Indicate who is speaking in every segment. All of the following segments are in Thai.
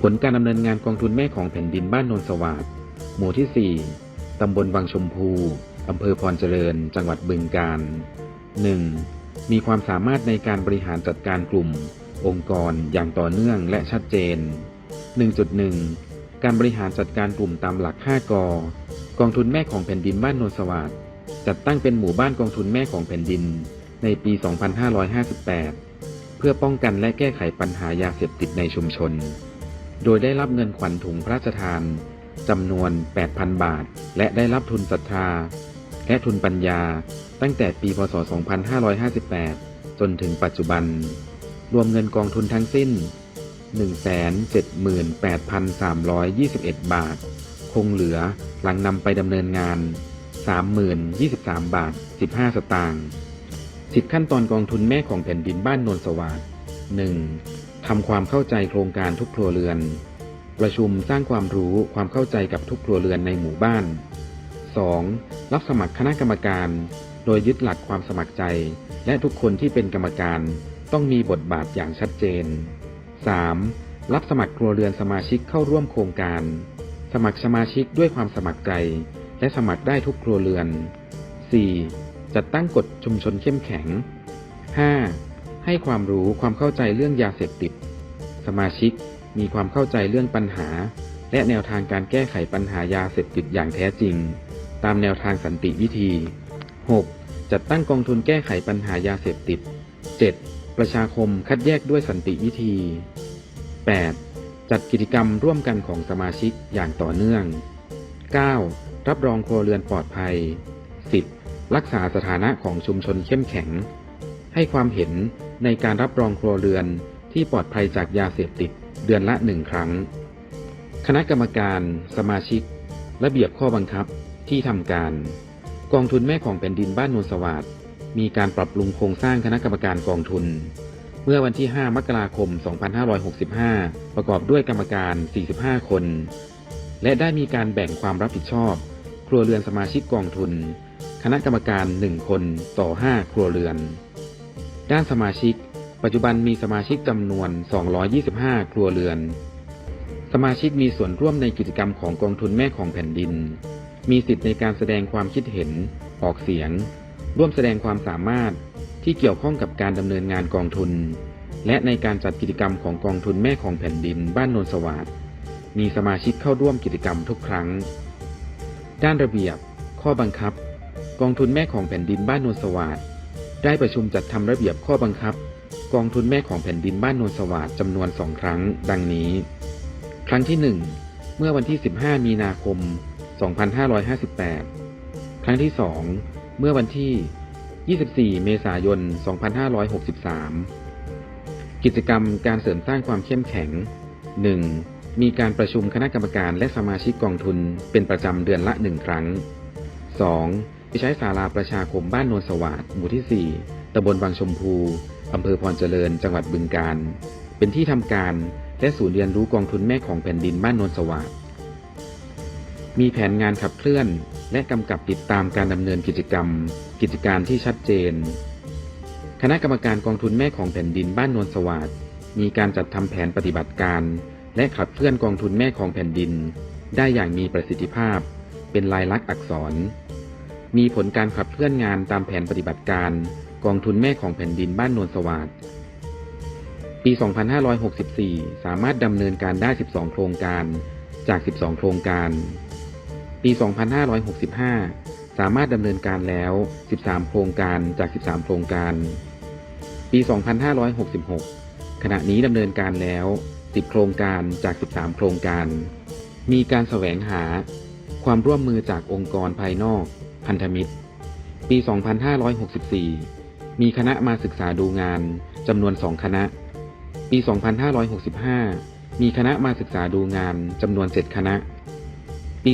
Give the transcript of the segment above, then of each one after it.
Speaker 1: ผลการดำเนินงานกองทุนแม่ของแผ่นดินบ้านโนนสวัสดหมู่ที่ 4 ตำบลวังชมพูอำเภอพรเจริญ จังหวัดบึงกาฬ 1. มีความสามารถในการบริหารจัดการกลุ่ม องค์กรอย่างต่อเนื่องและชัดเจน 1.1 การบริหารจัดการกลุ่มตามหลัก 5 ก กองทุนแม่ของแผ่นดินบ้านโนนสวัสดจัดตั้งเป็นหมู่บ้านกองทุนแม่ของแผ่นดิน ในปี 2558 เพื่อป้องกันและแก้ไขปัญหายาเสพติดในชุมชน โดยได้รับเงินขวัญถุงพระราชทานจำนวน 8,000 บาท และได้รับทุนศรัทธา และทุนปัญญา ตั้งแต่ปี พศ 2558 จนถึงปัจจุบัน รวมเงินกองทุนทั้งสิ้น 178,321 บาท คงเหลือหลังนำไปดำเนินงาน 30,023 บาท 15 สตางค์ 10 ขั้นตอนกองทุนแม่ของแผ่นดินบ้านโนนสวัสด์ 1. ทำความเข้าใจโครงการทุกครัวเรือน ประชุมสร้างความรู้ความเข้าใจกับทุกครัวเรือนในหมู่บ้าน 2. รับสมัครคณะกรรมการ โดยยึดหลักความสมัครใจ และทุกคนที่เป็นกรรมการต้องมีบทบาทอย่างชัดเจน 3. รับสมัครครัวเรือนสมาชิกเข้าร่วมโครงการ สมัครสมาชิกด้วยความสมัครใจ และสมัครได้ทุกครัวเรือน 4. จัดตั้งกฎชุมชนเข้มแข็ง 5. ให้ความรู้ความเข้าใจเรื่องยาเสพติด สมาชิกมีความเข้าใจเรื่องปัญหา และแนวทางการแก้ไขปัญหายาเสพติดอย่างแท้จริง ตามแนวทางสันติวิธี 6. จัดตั้งกองทุนแก้ไขปัญหายาเสพติด 7. ประชาคมคัดแยกด้วยสันติวิธี 8. จัดกิจกรรมร่วมกันของสมาชิกอย่างต่อเนื่อง 9. รับรองครัวเรือนปลอดภัย 10. รักษาสถานะของชุมชนเข้มแข็ง ให้ความเห็นในการรับรองครัวเรือนที่ปลอดภัยจากยาเสพติดเดือนละหนึ่งครั้ง คณะกรรมการ สมาชิก ระเบียบข้อบังคับที่ทำการ กองทุนแม่ของแผ่นดินบ้านโนนสวัสดมีการปรับปรุงโครงสร้างคณะกรรมการกองทุน เมื่อวันที่ 5 มกราคม 2565 ประกอบด้วยกรรมการ 45 คน และได้มีการแบ่งความรับผิดชอบ ครัวเรือนสมาชิกกองทุน คณะกรรมการ 1 คนต่อ 5 ครัวเรือน ด้านสมาชิก ปัจจุบันมีสมาชิกจำนวน 225 ครัวเรือน สมาชิกมีส่วนร่วมในกิจกรรมของกองทุนแม่ของแผ่นดิน มีสิทธิ์ในการแสดงความคิดเห็น ออกเสียง ร่วมแสดงความสามารถที่เกี่ยวข้องกับการดำเนินงานกองทุน และในการจัดกิจกรรมของกองทุนแม่ของแผ่นดินบ้านโนนสวัสดมีสมาชิกเข้าร่วมกิจกรรมทุกครั้ง ด้านระเบียบ ข้อบังคับ กองทุนแม่ของแผ่นดินบ้านโนนสวัสด ได้ประชุมจัดทำระเบียบข้อบังคับ กองทุนแม่ของแผ่นดินบ้านโนนสวัสด์จำนวนสองครั้ง ดังนี้ ครั้งที่ 1 เมื่อวันที่ 15 มีนาคม 2558 ครั้งที่ 2 เมื่อวันที่ 24 เมษายน 2563 กิจกรรมการเสริมสร้างความเข้มแข็ง 1. มีการประชุมคณะกรรมการและสมาชิกกองทุนเป็นประจำเดือนละหนึ่งครั้ง 2. ไปใช้ศาลาประชาคมบ้านโนนสวัสดหมู่ที่ 4ตำบลวังชมพู อำเภอพรเจริญ จังหวัดบึงกาฬ เป็นที่ทำการและศูนย์เรียนรู้กองทุนแม่ของแผ่นดินบ้านโนนสวัสดมีแผนงานขับเคลื่อน และกำกับติดตามการดำเนินกิจกรรม กิจการที่ชัดเจน คณะกรรมการกองทุนแม่ของแผ่นดินบ้านโนนสวัสดมีการจัดทำแผนปฏิบัติการ และขับเคลื่อนกองทุนแม่ของแผ่นดิน ได้อย่างมีประสิทธิภาพ เป็นลายลักษณ์อักษร มีผลการขับเคลื่อนงานตามแผนปฏิบัติการ กองทุนแม่ของแผ่นดินบ้านโนนสวัสดปี 2564 สามารถดำเนินการได้ 12 โครงการจาก 12 โครงการ ปี 2565 สามารถดำเนินการแล้ว 13 โครงการจาก 13 โครงการ ปี 2566 ขณะนี้ดำเนินการแล้ว 10 โครงการจาก 13 โครงการ มีการแสวงหาความร่วมมือจากองค์กรภายนอก พันธมิตร ปี 2564 มีคณะมาศึกษาดูงานจำนวน2คณะ ปี 2565 มีคณะมาศึกษาดูงานจำนวน7คณะ ปี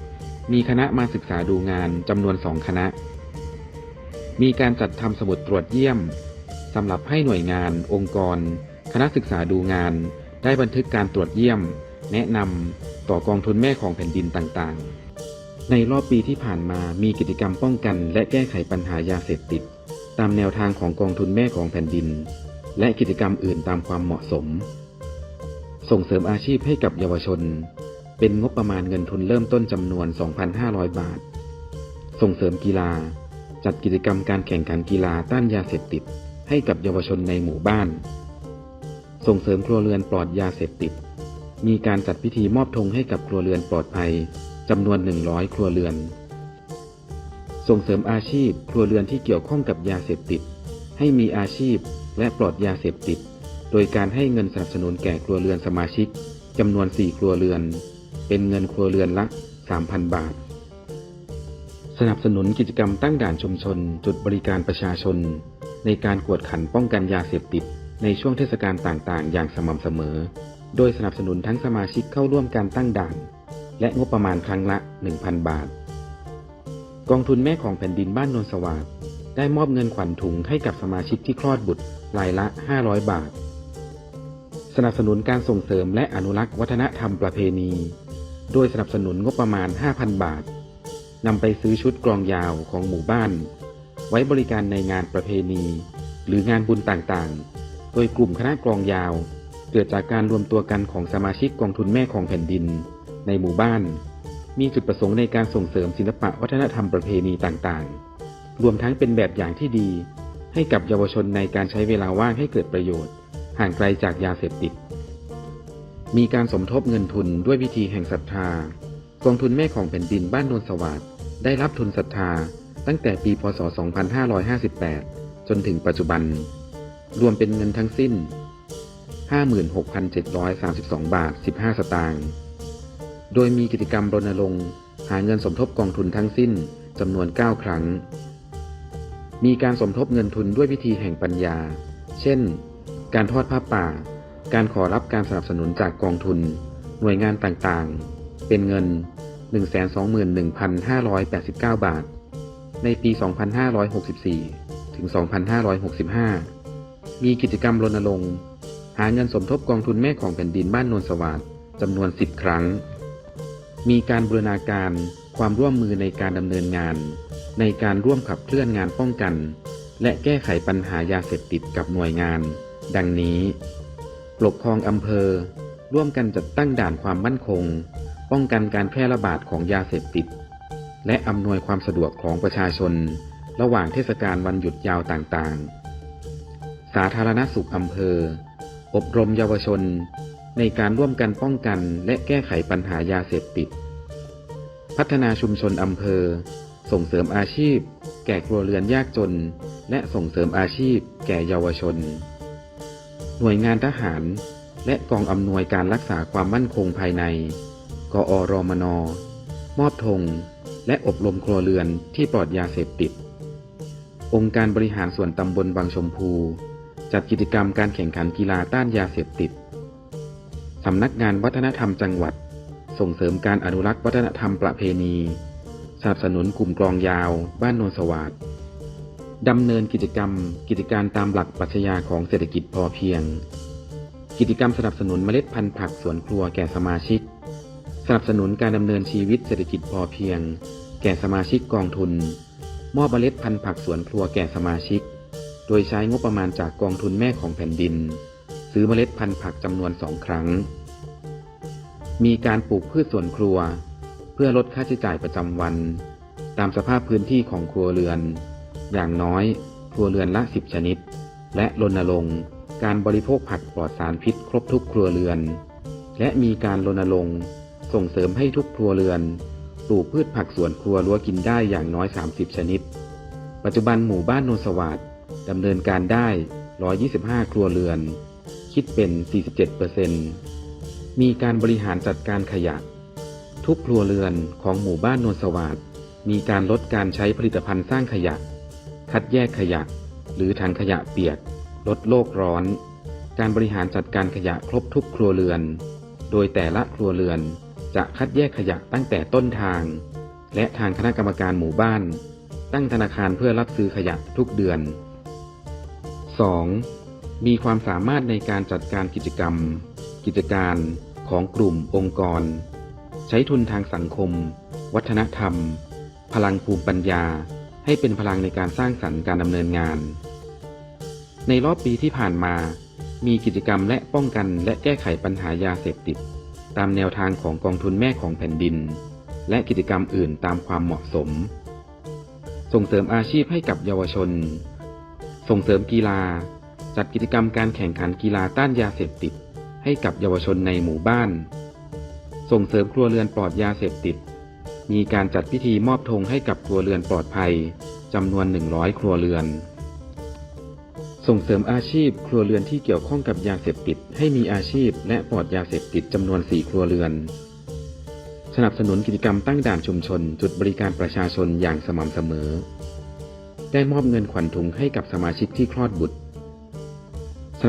Speaker 1: 2566 มีคณะมาศึกษาดูงานจำนวน2คณะ มีการจัดทำสมุดตรวจเยี่ยมสำหรับให้หน่วยงาน องค์กร คณะศึกษาดูงาน ได้บันทึกการตรวจเยี่ยม แนะนำต่อกองทุนแม่ของแผ่นดินต่างๆ ในรอบปีที่ผ่านมามีกิจกรรมป้องกันและแก้ไขปัญหายาเสพติด ตามแนวทางของกองทุนแม่ของแผ่นดิน และกิจกรรมอื่นตามความเหมาะสม ส่งเสริมอาชีพให้กับเยาวชน เป็นงบประมาณเงินทุนเริ่มต้นจำนวน 2,500 บาท ส่งเสริมกีฬา จัดกิจกรรมการแข่งขันกีฬาต้านยาเสพติด ให้กับเยาวชนในหมู่บ้าน ส่งเสริมครัวเรือนปลอดยาเสพติด มีการจัดพิธีมอบธงให้กับครัวเรือนปลอดภัย จำนวน 100 ครัวเรือน ส่งเสริมอาชีพครัวเรือนที่เกี่ยวข้องกับยาเสพติด ให้มีอาชีพและปลอดยาเสพติด โดยการให้เงินสนับสนุนแก่ครัวเรือนสมาชิกจำนวน 4 ครัวเรือน เป็นเงินครัวเรือนละ 3,000 บาท สนับสนุนกิจกรรมตั้งด่านชุมชน จุดบริการประชาชน ในการกวดขันป้องกันยาเสพติด ในช่วงเทศกาลต่างๆ อย่างสม่ำเสมอ โดยสนับสนุนทั้งสมาชิกเข้าร่วมการตั้งด่าน และงบประมาณครั้งละ 1,000 บาท กองทุนแม่ของแผ่นดินบ้านนนสวาสดได้มอบเงินขวัญถุงให้กับสมาชิกที่คลอดบุตรรายละ 500 บาท สนับสนุนการส่งเสริมและอนุรักษ์วัฒนธรรมประเพณี โดยสนับสนุนงบประมาณ 5,000 บาทนำไปซื้อชุดกลองยาวของหมู่บ้าน ไว้บริการในงานประเพณี หรืองานบุญต่างๆ โดยกลุ่มคณะกลองยาว เกิดจากการรวมตัวกันของสมาชิกกองทุนแม่ของแผ่นดิน ในหมู่บ้าน มีจุดประสงค์ในการส่งเสริมศิลปะวัฒนธรรมประเพณีต่างๆ รวมทั้งเป็นแบบอย่างที่ดี ให้กับเยาวชนในการใช้เวลาว่างให้เกิดประโยชน์ ห่างไกลจากยาเสพติด มีการสมทบเงินทุนด้วยวิธีแห่งศรัทธากองทุนแม่ของแผ่นดินบ้านโนนสวัสด์ได้รับทุนศรัทธาตั้งแต่ปีพศ 2558 จนถึงปัจจุบัน รวมเป็นเงินทั้งสิ้น 56,732 บาท 15 สตางค์ โดยมีกิจกรรมรณรงค์หาเงินสมทบกองทุนทั้งสิ้นจำนวน 9 ครั้ง มีการสมทบเงินทุนด้วยวิธีแห่งปัญญา เช่น การทอดผ้าป่า การขอรับการสนับสนุนจากกองทุน หน่วยงานต่างๆ เป็นเงิน 121,589 บาท ในปี 2564 ถึง 2565 มีกิจกรรมรณรงค์หาเงินสมทบกองทุนแม่ของแผ่นดินบ้านโนนสวัสด์จำนวน 10 ครั้ง มีการบูรณาการความร่วมมือในการดำเนินงาน ในการร่วมขับเคลื่อนงานป้องกัน และแก้ไขปัญหายาเสพติดกับหน่วยงาน ดังนี้ปกครองอำเภอ ร่วมกันจัดตั้งด่านความมั่นคง ป้องกันการแพร่ระบาดของยาเสพติด และอำนวยความสะดวกของประชาชน ระหว่างเทศกาลวันหยุดยาวต่างๆ สาธารณสุขอำเภอ อบรมเยาวชน ในการร่วมกันป้องกันและแก้ไขปัญหายาเสพติด พัฒนาชุมชนอำเภอ ส่งเสริมอาชีพ แก่ครัวเรือนยากจน และส่งเสริมอาชีพ แก่เยาวชน หน่วยงานทหาร และกองอำนวยการรักษาความมั่นคงภายใน กอรมน มอบธงและอบรมครัวเรือนที่ปลอดยาเสพติด องค์การบริหารส่วนตำบลบางชมพู จัดกิจกรรมการแข่งขันกีฬาต้านยาเสพติด สำนักงานวัฒนธรรมจังหวัด ส่งเสริมการอนุรักษ์วัฒนธรรมประเพณี สนับสนุนกลุ่มกลองยาว บ้านโนนสวัสดดำเนินกิจกรรม กิจการตามหลักปรัชญาของเศรษฐกิจพอเพียง กิจกรรมสนับสนุนเมล็ดพันธุ์ผักสวนครัวแก่สมาชิก สนับสนุนการดำเนินชีวิตเศรษฐกิจพอเพียง แก่สมาชิกกองทุน มอบเมล็ดพันธุ์ผักสวนครัวแก่สมาชิก โดยใช้งบประมาณจากกองทุนแม่ของแผ่นดิน ซื้อเมล็ดพันธุ์ผักจำนวนสองครั้ง มีการปลูกพืชสวนครัว เพื่อลดค่าใช้จ่ายประจำวัน ตามสภาพพื้นที่ของครัวเรือน อย่างน้อย ครัวเรือนละ10ชนิด และรณรงค์การบริโภคผักปลอดสารพิษครบทุกครัวเรือน และมีการรณรงค์ส่งเสริมให้ทุกครัวเรือนปลูกพืชผักสวนครัวรั้วกินได้อย่างน้อย 30 ชนิด ปัจจุบันหมู่บ้านโนนสวัสด์ดำเนินการได้ 125 ครัวเรือน คิดเป็น 47%มีการบริหารจัดการขยะ ทุกครัวเรือนของหมู่บ้านโนนสวัสดมีการลดการใช้ผลิตภัณฑ์สร้างขยะ คัดแยกขยะ หรือถังขยะเปียก ลดโลกร้อน การบริหารจัดการขยะครบทุกครัวเรือน โดยแต่ละครัวเรือนจะคัดแยกขยะตั้งแต่ต้นทาง และทางคณะกรรมการหมู่บ้าน ตั้งธนาคารเพื่อรับซื้อขยะทุกเดือน 2. มีความสามารถในการจัดการกิจกรรม กิจการของกลุ่มองค์กร ใช้ทุนทางสังคม วัฒนธรรม พลังภูมิปัญญา ให้เป็นพลังในการสร้างสรรค์การดำเนินงาน ในรอบปีที่ผ่านมา มีกิจกรรมและป้องกันและแก้ไขปัญหายาเสพติด ตามแนวทางของกองทุนแม่ของแผ่นดิน และกิจกรรมอื่นตามความเหมาะสม ส่งเสริมอาชีพให้กับเยาวชน ส่งเสริมกีฬา จัดกิจกรรมการแข่งขันกีฬาต้านยาเสพติด ให้กับเยาวชนในหมู่บ้าน ส่งเสริมครัวเรือนปลอดยาเสพติด มีการจัดพิธีมอบธงให้กับครัวเรือนปลอดภัยจำนวน 100 ครัวเรือน ส่งเสริมอาชีพครัวเรือนที่เกี่ยวข้องกับยาเสพติด ให้มีอาชีพและปลอดยาเสพติดจำนวน 4 ครัวเรือน สนับสนุนกิจกรรมตั้งด่านชุมชน จุดบริการประชาชนอย่างสม่ำเสมอ ได้มอบเงินขวัญถุงให้กับสมาชิกที่คลอดบุตร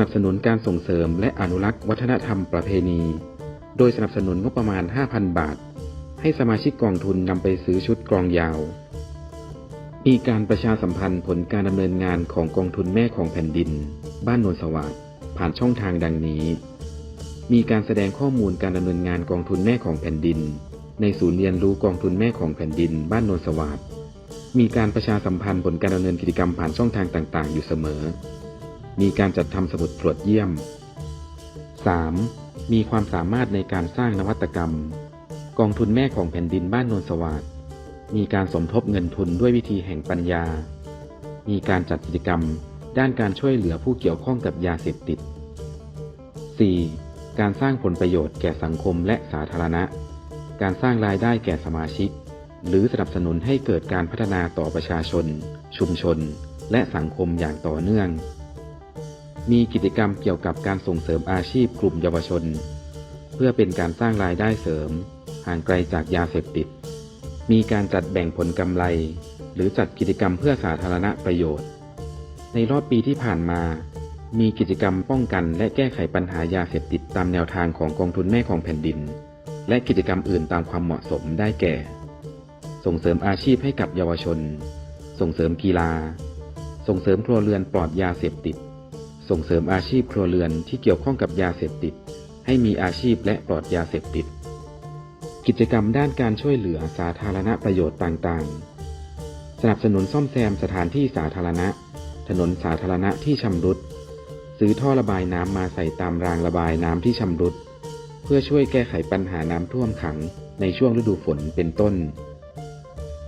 Speaker 1: นับสนุนการส่งเสริมและอนุรักษ์วัฒนธรรมประเพณี โดยสนับสนุนงบประมาณ 5,000 บาท ให้สมาชิกกองทุนนำไปซื้อชุดกรองยาว มีการประชาสัมพันธ์ผลการดำเนินงานของกองทุนแม่ของแผ่นดิน บ้านโนนสวัสดิ์ผ่านช่องทางดังนี้ มีการแสดงข้อมูลการดำเนินงานกองทุนแม่ของแผ่นดิน ในศูนย์เรียนรู้กองทุนแม่ของแผ่นดิน บ้านโนนสวัสดิ์มีการประชาสัมพันธ์ผลการดำเนินกิจกรรมผ่านช่องทางต่าง ๆ อยู่เสมอ มีการจัดทำสมุดตรวจเยี่ยม 3. มีความสามารถในการสร้างนวัตกรรม กองทุนแม่ของแผ่นดินบ้านโนนสวัสด์มีการสมทบเงินทุนด้วยวิธีแห่งปัญญา มีการจัดกิจกรรม ด้านการช่วยเหลือผู้เกี่ยวข้องกับยาเสพติด 4. การสร้างผลประโยชน์แก่สังคมและสาธารณะ การสร้างรายได้แก่สมาชิก หรือสนับสนุนให้เกิดการพัฒนาต่อประชาชน ชุมชน และสังคมอย่างต่อเนื่อง มีกิจกรรมเกี่ยวกับการส่งเสริมอาชีพกลุ่มเยาวชน เพื่อเป็นการสร้างรายได้เสริม ห่างไกลจากยาเสพติด มีการจัดแบ่งผลกำไร หรือจัดกิจกรรมเพื่อสาธารณประโยชน์ ในรอบปีที่ผ่านมา มีกิจกรรมป้องกันและแก้ไขปัญหายาเสพติดตามแนวทางของกองทุนแม่ของแผ่นดิน และกิจกรรมอื่นตามความเหมาะสมได้แก่ ส่งเสริมอาชีพให้กับเยาวชน ส่งเสริมกีฬา ส่งเสริมครัวเรือนปลอดยาเสพติด ส่งเสริมอาชีพครัวเรือนที่เกี่ยวข้องกับยาเสพติด ให้มีอาชีพและปลอดยาเสพติด กิจกรรมด้านการช่วยเหลือสาธารณประโยชน์ต่างๆ สนับสนุนซ่อมแซมสถานที่สาธารณะ ถนนสาธารณะที่ชำรุด ซื้อท่อระบายน้ำมาใส่ตามรางระบายน้ำที่ชำรุด เพื่อช่วยแก้ไขปัญหาน้ำท่วมขังในช่วงฤดูฝนเป็นต้น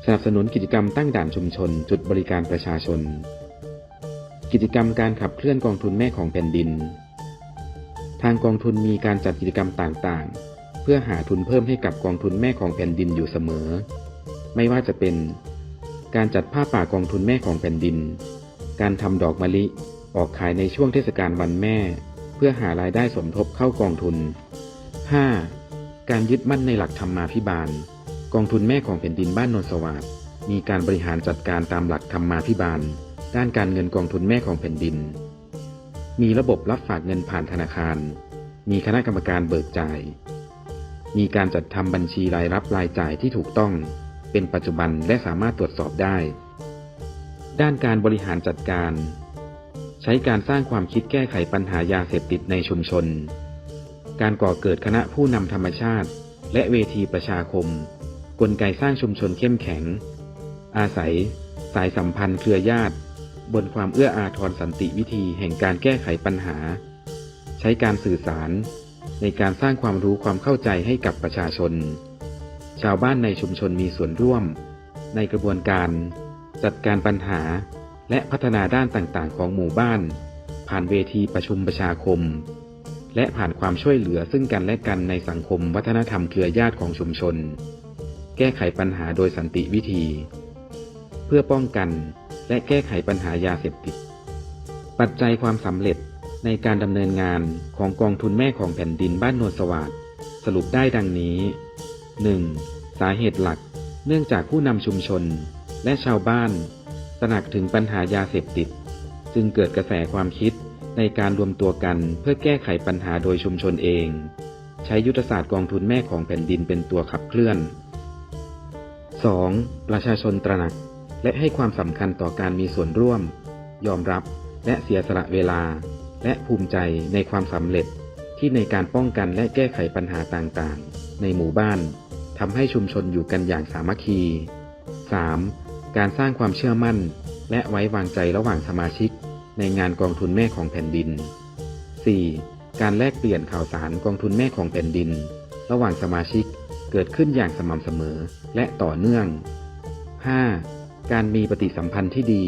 Speaker 1: สนับสนุนกิจกรรมตั้งด่านชุมชนจุดบริการประชาชน กิจกรรมการขับเคลื่อนกองทุนแม่ของแผ่นดิน ทางกองทุนมีการจัดกิจกรรมต่างๆ เพื่อหาทุนเพิ่มให้กับกองทุนแม่ของแผ่นดินอยู่เสมอ ไม่ว่าจะเป็น การจัดผ้าป่ากองทุนแม่ของแผ่นดิน การทำดอกมะลิออกขายในช่วงเทศกาลวันแม่ เพื่อหารายได้สมทบเข้ากองทุน 5. การยึดมั่นในหลักธรรมาภิบาล กองทุนแม่ของแผ่นดินบ้านนนสวัสดมีการบริหารจัดการตามหลักธรรมาภิบาล ด้านการเงินกองทุนแม่ของแผ่นดิน มีระบบรับฝากเงินผ่านธนาคาร มีคณะกรรมการเบิกจ่าย มีการจัดทำบัญชีรายรับรายจ่ายที่ถูกต้อง เป็นปัจจุบันและสามารถตรวจสอบได้ ด้านการบริหารจัดการ ใช้การสร้างความคิดแก้ไขปัญหายาเสพติดในชุมชน การก่อเกิดคณะผู้นำธรรมชาติ และเวทีประชาคม กลไกสร้างชุมชนเข้มแข็ง อาศัย สายสัมพันธ์เครือญาติ บนความเอื้ออาทรสันติวิธีแห่งการแก้ไขปัญหา ใช้การสื่อสารในการสร้างความรู้ความเข้าใจให้กับประชาชน ชาวบ้านในชุมชนมีส่วนร่วม ในกระบวนการ จัดการปัญหา และพัฒนาด้านต่างๆ ของหมู่บ้าน ผ่านเวทีประชุมประชาคม และผ่านความช่วยเหลือซึ่งกันและกันในสังคมวัฒนธรรมเครือญาติของชุมชน แก้ไขปัญหาโดยสันติวิธี เพื่อป้องกัน และแก้ไขปัญหายาเสพติด ปัจจัยความสำเร็จในการดำเนินงานของกองทุนแม่ของแผ่นดินบ้านโนนสวัสดสรุปได้ดังนี้ 1. สาเหตุหลัก เนื่องจากผู้นำชุมชนและชาวบ้านตระหนักถึงปัญหายาเสพติด จึงเกิดกระแสความคิดในการรวมตัวกันเพื่อแก้ไขปัญหาโดยชุมชนเอง ใช้ยุทธศาสตร์กองทุนแม่ของแผ่นดินเป็นตัวขับเคลื่อน 2. ประชาชนตระหนัก และให้ความสำคัญต่อการมีส่วนร่วม ยอมรับและเสียสละเวลา และภูมิใจในความสำเร็จที่ในการป้องกันและแก้ไขปัญหาต่างๆ ในหมู่บ้านทำให้ชุมชนอยู่กันอย่างสามัคคี 3. การสร้างความเชื่อมั่น และไว้วางใจระหว่างสมาชิก ในงานกองทุนแม่ของแผ่นดิน 4. การแลกเปลี่ยนข่าวสารกองทุนแม่ของแผ่นดิน ระหว่างสมาชิกเกิดขึ้นอย่างสม่ำเสมอและต่อเนื่อง 5. การมีปฏิสัมพันธ์ที่ดี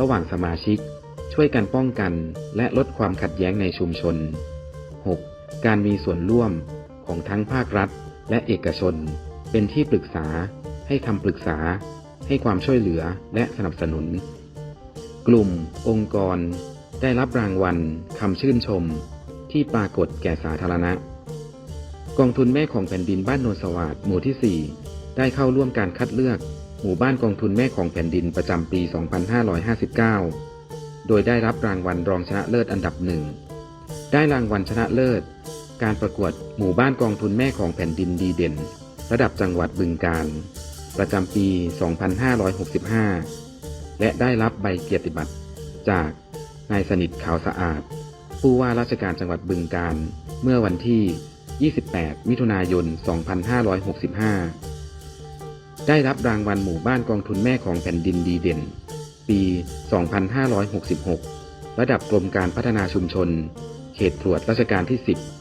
Speaker 1: ระหว่างสมาชิก ช่วยกันป้องกันและลดความขัดแย้งในชุมชน 6. การมีส่วนร่วมของทั้งภาครัฐ และเอกชน เป็นที่ปรึกษา ให้คำปรึกษา ให้ความช่วยเหลือและสนับสนุน กลุ่ม องค์กร ได้รับรางวัลคำชื่นชม ที่ปรากฏแก่สาธารณะ กองทุนแม่ของแผ่นดินบ้านโนนสวัสดหมู่ที่ 4 ได้เข้าร่วมการคัดเลือก หมู่บ้านกองทุนแม่ของแผ่นดินประจำปี 2559 โดยได้รับรางวัลรองชนะเลิศอันดับหนึ่ง ได้รางวัลชนะเลิศ การประกวดหมู่บ้านกองทุนแม่ของแผ่นดินดีเด่น ระดับจังหวัดบึงการประจำปี 2565 และได้รับใบเกียรติบัตร จากนายสนิทขาวสะอาด ผู้ว่าราชการจังหวัดบึงการเมื่อวันที่ 28 มิถุนายน 2565 ได้รับรางวัลหมู่บ้านกองทุนแม่ของแผ่นดินดีเด่น ปี 2566 ระดับกรมการพัฒนาชุมชน เขตตรวจราชการที่ 10